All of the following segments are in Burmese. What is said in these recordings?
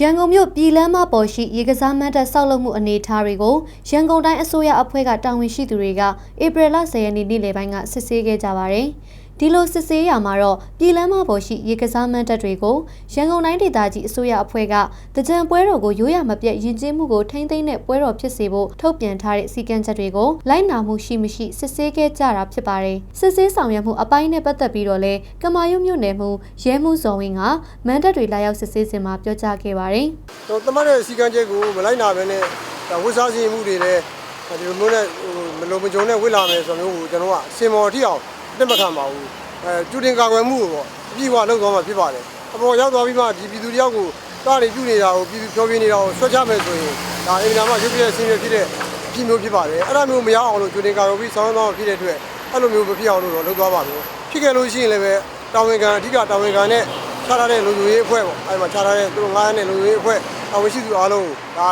ရန်ကုန်မြို့ပြည်လမ်းမပေါ်ရှိရေကစားမန်းတပ်ဆောက်လုပ်မှုအနေအထားတွေကိုရန်ကုန်တိုင်းအစိုးရအဖွဲ့ကတာဝန်ရှိသူတွေကဧပြီလ10ရက်နေ့နေ့လယ်ပိုင်းကစစ်ဆေးခဲ့ကြပါတယ်။ ဒီလိုစစ်ဆေးရမှာတော့ပြည်လမ်းမပေါ်ရှိရေကစားမန်းတပ်တွေကိုရန်ကုန်တိုင်းဒေသကြီးအစိုးရအဖွဲ့ကတကြံပွဲတော်ကိုရိုးရမပြတ်ယဉ်ကျေးမှုကိုထိမ့်သိမ်းတဲ့ပွဲတော်ဖြစ်စေဖို့ထုတ်ပြန်ထားတဲ့စီကံချက်တွေကိုလိုက်နာမှုရှိမရှိစစ်ဆေးခဲ့ကြတာဖြစ်ပါတယ်။စစ်ဆေးဆောင်ရွက်မှုအပိုင်းနဲ့ပတ်သက်ပြီးတော့လဲကမာရွတ်မြို့နယ်မှုရဲမှုဇော်ဝင်းကမန်းတပ်တွေလာရောက်စစ်ဆေးစဉ်မှာပြောကြားခဲ့ပါတယ်။ဟိုတမတ်တဲ့စီကံချက်ကိုမလိုက်နာဘဲနဲ့ဒါဝစ်စားစီရင်မှုတွေလည်းဒီလိုမျိုးနဲ့ဟိုမလုံမကြုံနဲ့ဝစ်လာမယ်ဆိုမျိုးကိုကျွန်တော်ကစင်မော်ထိအောင်အတက်မခံပါဘူး အဲကျူတင်ကာကွယ်မှုကိုပေါ့အပြည့်အဝလုပ်သွားမှာဖြစ်ပါတယ်အပေါ်ရောက်သွားပြီးမှဒီပြည်သူတယောက်ကိုတားနေပြုနေတာကိုပြည်သူပြောပြနေတာကိုဆွတ်ချမယ်ဆိုရင်ဒါအင်တာမရုပ်ပြည့်အစင်းပြဖြစ်တဲ့အဖြစ်မျိုးဖြစ်ပါတယ်အဲ့ဒါမျိုးမရအောင်လို့ကျူတင်ကာကွယ်ပြီးဆောင်းသွားမှာဖြစ်တဲ့အတွက်အဲ့လိုမျိုးမဖြစ်အောင်လို့တော့လုပ်သွားပါမယ်ဖြစ်ခဲ့လို့ရှိရင်လည်းပဲတာဝန်ခံအဓိကတာဝန်ခံနဲ့ခြားထားတဲ့လူမျိုးရေးအဖွဲ့ပေါ့အဲ့မှာခြားထားတဲ့သူတို့ငားရတဲ့လူမျိုးရေးအဖွဲ့တာဝန်ရှိသူအားလုံးကိုဒါ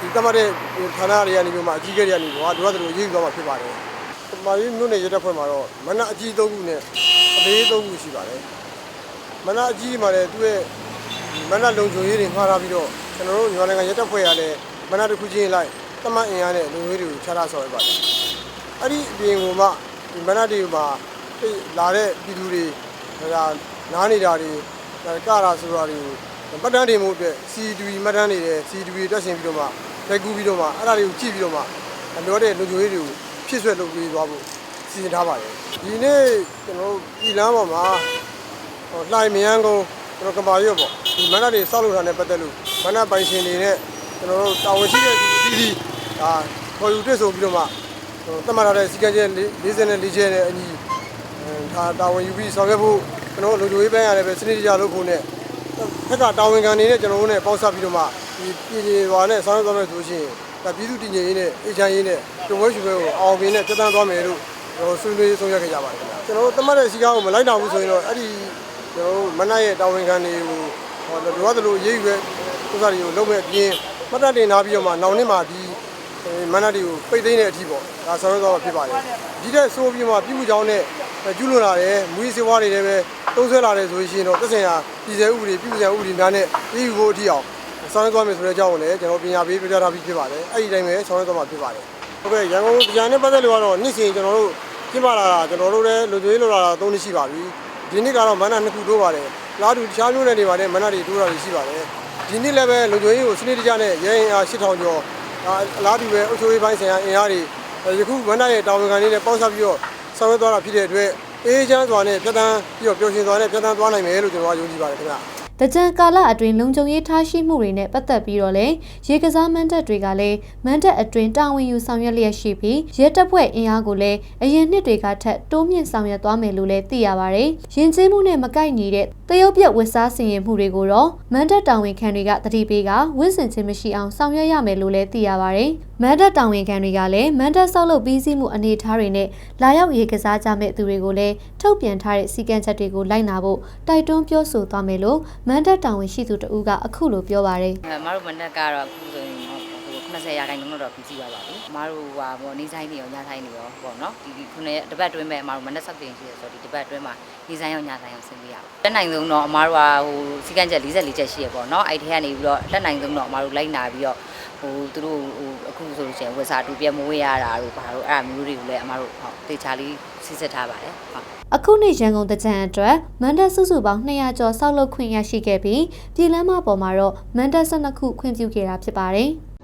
ဒီတမတ်တဲ့ဌာနတွေကနေပြီးမှအကြီးအကဲတွေကနေပြီးတော့တို့ကတို့ရေးယူသွားမှာဖြစ်ပါတယ်။မာရီမြို့နယ်ရဲတပ်ဖွဲ့မှာတော့မနအကြီးသုံးခုနဲ့ အသေးသုံးခုရှိပါတယ်။မနအကြီးမှာလည်းသူ့ရဲ့မနလုံခြုံရေးတွေမှားထားပြီးတော့ကျွန်တော်တို့ညီမနိုင်ငံရဲတပ်ဖွဲ့ကလည်းမနတစ်ခုချင်းလိုက်တမတ်အင်အားနဲ့လုံခြုံရေးတွေကိုခြားထားဆောင်ရပါတယ်။အဲ့ဒီအပြင်ကမှဒီမနတွေမှာလာတဲ့ပြည်သူတွေဒါနားနေတာတွေကရာဆိုတာတွေကိုမှတ်တမ်းတင်မှုအတွက် CDV မှတ်တမ်းနေတယ် CDV တက်ဆင်ပြီးတော့မှရိုက်ကူးပြီးတော့မှအဲ့ဒါတွေကိုကြည့်ပြီးတော့မှအပြောတဲ့လူကြွေးတွေကိုဖြစ်ဆွဲလုပ်ပြီးသွားဖို့ စီစဉ်ထားပါတယ်ဒီနေ့ကျွန်တော်တို့ပြည်လမ်းပေါ်မှာဟိုလှိုင်မယန်းကုန်းကျွန်တော်ကမာရွတ်ပေါ့ဒီမန္တတွေဆောက်လုပ်တာနဲ့ပတ်သက်လို့မန္တပိုင်ရှင်တွေနဲ့ကျွန်တော်တို့တာဝန်ရှိတဲ့သူအသီးသီးဒါခေါ်ယူတွေ့ဆုံပြီးတော့မှဟိုတတ်မှတ်ထားတဲ့စီကံချက်44ချက်နဲ့အညီဒါတာဝန်ယူပြီးဆောင်ရွက်ဖို့ကျွန်တော်တို့လူကြွေးပိုင်းရတယ်ပဲစနစ်တကျလုပ်ဖို့နဲ့ဖက်ကတာဝန်ခံနေနဲ့ကျွန်တော်တို့နဲ့ပေါင်းစပ်ပြီးတော့မှဒီပြည်ပြည်ရွာနဲ့ဆောင်းသွားမယ်ဆိုရှင်ဒါပြည်သူတည်ငြိမ်ရေးနဲ့အေချမ်းရေးနဲ့ကြုံဝဲရွှေဘဲကိုအောင်ပင်နဲ့ပြတ်တန်းသွားမယ်လို့ ကျွန်တော်ဆွေးနွေးဆုံးဖြတ်ခဲ့ကြပါတယ်ခင်ဗျာကျွန်တော်တို့တမတ်တဲ့စီကားကိုမလိုက်နိုင်ဘူးဆိုရင်တော့အဲ့ဒီကျွန်တော်တို့မနက်ရဲ့တာဝန်ခံတွေကိုဟောလိုအပ်သလိုရေးယူပဲဥစ္စာတွေကိုလုပ်မဲ့အပြင်မှတ်တတင်ထားပြီးတော့မှနောက်နေ့မှာဒီမန္တတွေကိုပိတ်သိမ်းတဲ့အထိပေါ့ဒါဆောင်းသွားမှာဖြစ်ပါတယ်ဒီတဲ့ဆိုးပြီးမှပြည်မှုကြောင်းနဲ့ကျူးလွန်လာတယ်မူရေးစေဝါတွေလည်းပဲသုံးဆွဲလာတယ်ဆိုရင်တော့သက်ဆိုင်ရာပြည်စဲဥပဒေပြည်စဲဥပဒေများနဲ့ပြည်ယူဖို့အထိအောင်ဆောင်းသွားမယ်ဆိုတဲ့အကြောင်းကိုလည်းကျွန်တော်ပညာပေးပြပြထားပြီးဖြစ်ပါတယ်အဲ့ဒီတိုင်းပဲဆောင်းသွားမှာဖြစ်ပါတယ်ဟုတ်ကဲ့ရန်ကုန်ကြာနဲ့ပတ်သက်လို့ကတော့နေ့စဉ်ကျွန်တော်တို့ ကျင်းပလာတာကျွန်တော်တို့လည်းလူသွေးလိုလာတာသုံးနှစ်ရှိပါပြီဒီနေ့ကတော့မန္တနှစ်ခုတိုးပါတယ်လားတူတခြားမျိုးနယ်တွေမှာလည်းမန္တတွေတိုးတာရှိပါတယ်ဒီနေ့လည်းပဲလူသွေးကိုစနစ်တကျနဲ့ရဲရင်အား8000ကျော်အလားတူပဲအုပ်ချုပ်ရေးပိုင်းဆိုင်ရာအင်အားတွေယခုမန္တရဲ့တာဝန်ခံတွေနဲ့ပေါင်းစပ်ပြီးတော့ဆောင်ရွက်သွားတာဖြစ်တဲ့အတွက်အေးချမ်းစွာနဲ့ပြတ်တန်းပြီးတော့ပျော်ရွှင်စွာနဲ့ပြတ်တန်းသွားနိုင်မယ်လို့ကျွန်တော်ကယုံကြည်ပါတယ်ခင်ဗျာ တကြံကာလအတွင်းလုံခြုံရေးထားရှိမှုတွေနဲ့ပတ်သက်ပြီးတော့လည်းရေကစားမန်းတပ်တွေကလည်းမန်းတပ်အတွင်းတာဝန်ယူဆောင်ရွက်လျက်ရှိပြီးရဲတပ်ဖွဲ့အင်အားကိုလည်းအရင်နှစ်တွေကထက်တိုးမြင့်ဆောင်ရွက်သွားမယ်လို့လည်းသိရပါတယ်။ယဉ်ကျေးမှုနဲ့မကိုက်ညီတဲ့တရုတ်ပြက်ဝစ်စားဆင်ရင်မှုတွေကိုတော့မန်းတပ်တာဝန်ခံတွေကတတိပေးကဝစ်စင်ချင်းမရှိအောင်ဆောင်ရွက်ရမယ်လို့လည်းသိရပါတယ်။မန်းတပ်တာဝန်ခံတွေကလည်းမန်းတပ်ဆောက်လုပ်ပြီးစီးမှုအနေအထားတွေနဲ့လာရောက်ရေကစားကြမဲ့သူတွေကိုလည်းထုတ်ပြန်ထားတဲ့စီကံချက်တွေကိုလိုက်နာဖို့တိုက်တွန်းပြောဆိုသွားမယ်လို့မန်တပ်တာဝန်ရှိသူတဦးကအခုလိုပြောပါတယ်အဲမတို့မနက်ကတော့အခုဆိုရင်ဟို 20ရာခိုင်နှုန်းတော့ပြီးစီးပါပါပြီ။မတို့ဟာပေါ့နေဆိုင်နေရောညဆိုင်နေရောပေါ့နော်ဒီဒီခုနှစ်တပတ်တွင်းမဲ့အမတို့မနက်7တင်ရှိရဆိုတော့ဒီတပတ်တွင်းမှာနေဆိုင်ရောညဆိုင်ရောဆင်းပြရပါ။တက်နိုင်ဆုံးတော့အမတို့ဟာဟိုစီကံချက်44ချက်ရှိရပေါ့နော်အဲ့ဒီကနေပြီးတော့တက်နိုင်ဆုံးတော့အမတို့လိုက်နာပြီးတော့ဟိုသူတို့ဟိုအခုဆိုလို့ရှိရင်ဝက်စာတူပြမဝေးရတာတို့ဘာလို့အဲ့အမျိုးတွေကိုလည်းအမတို့ဟုတ်တေချာလေးစစ်စစ်ထားပါတယ်ဟုတ်အခုနှစ်ရန်ကုန်တကြံအတွက်မန်တပ်စုစုပေါင်း200ကျော်ဆောက်လုပ်ခွင့်ရရှိခဲ့ပြီးပြည်လမ်းမပေါ်မှာတော့မန်တပ်12ခုခွင့်ပြုခဲ့တာဖြစ်ပါတယ်။